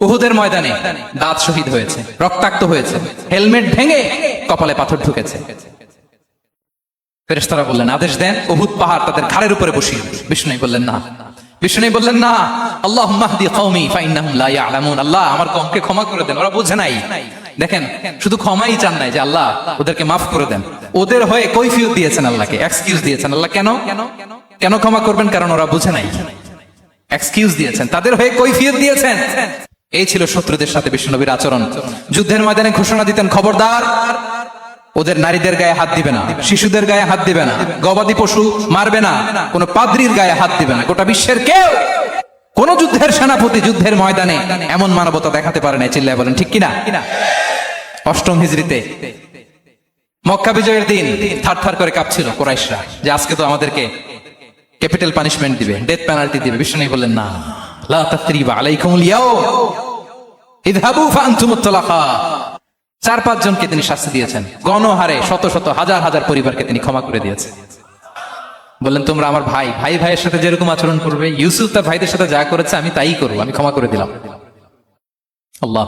উহুদের ময়দানে দাঁত শহীদ হয়েছে, রক্তাক্ত হয়েছে, হেলমেট ভেঙে কপালে পাথর ঢুকেছে। ফেরেশতারা বললেন, আদেশ দেন, উহুদ পাহাড় তাদের ঘাড়ের উপরে বসিয়ে বিষ্ণু বললেন, না। বিষ্ণু বললেন, না। আল্লাহ মাহদি ইয়ালামুন। আল্লাহ আমার কমকে ক্ষমা করে দেন, ওরা বুঝে নাই। দেখেন, শুধু ক্ষমাই চান নাই যে আল্লাহ ওদেরকে মাফ করে দেন। ওদের হয়ে কৈফিয়ত দিয়েছেন আল্লাহকে, এক্সকিউজ দিয়েছেন আল্লাহ, কেন? কেন ক্ষমা করবেন কারণ ওরা বুঝে নাই। এক্সকিউজ দিয়েছেন। তাদের হয়ে কৈফিয়ত দিয়েছেন। এই ছিল শত্রুদের সাথে বিষ্ণুনবীর আচরণ। যুদ্ধের ময়দানে ঘোষণা দিতেন, খবরদার, ওদের নারীদের গায়ে হাত দিবে না, শিশুদের গায়ে হাত দিবে না, গবাদি পশু মারবে না, কোন পাদ্রির গায়ে হাত দিবে না, গোটা বিশ্বের কেউ কোন যুদ্ধের সেনাপতি যুদ্ধের ময়দানে এমন মানবতা দেখাতে পারে না চিল্লায় বলেন, ঠিক কিনা? অষ্টম হিজড়িতে মক্কা বিজয়ের দিন থার থার করে কাঁপছিল কোরাইশরা, যে আজকে তো আমাদেরকে ক্যাপিটাল পানিশমেন্ট দিবে, ডেথ পেনাল্টি দিবে, বিষ্ণু বললেন, না, লা তালাকা চার পাঁচ জনকে তিনি শাস্তি দিয়েছেন। গণহারে শত শত, হাজার হাজার পরিবারকে তিনি ক্ষমা করে দিয়েছেন। বললেন, তোমরা আমার ভাই ভাই ভাইয়ের সাথে যেরকম আচরণ করবে, ইউসুফ তার ভাইদের সাথে যা করেছে আমি তাই করব, আমি ক্ষমা করে দিলাম। আল্লাহ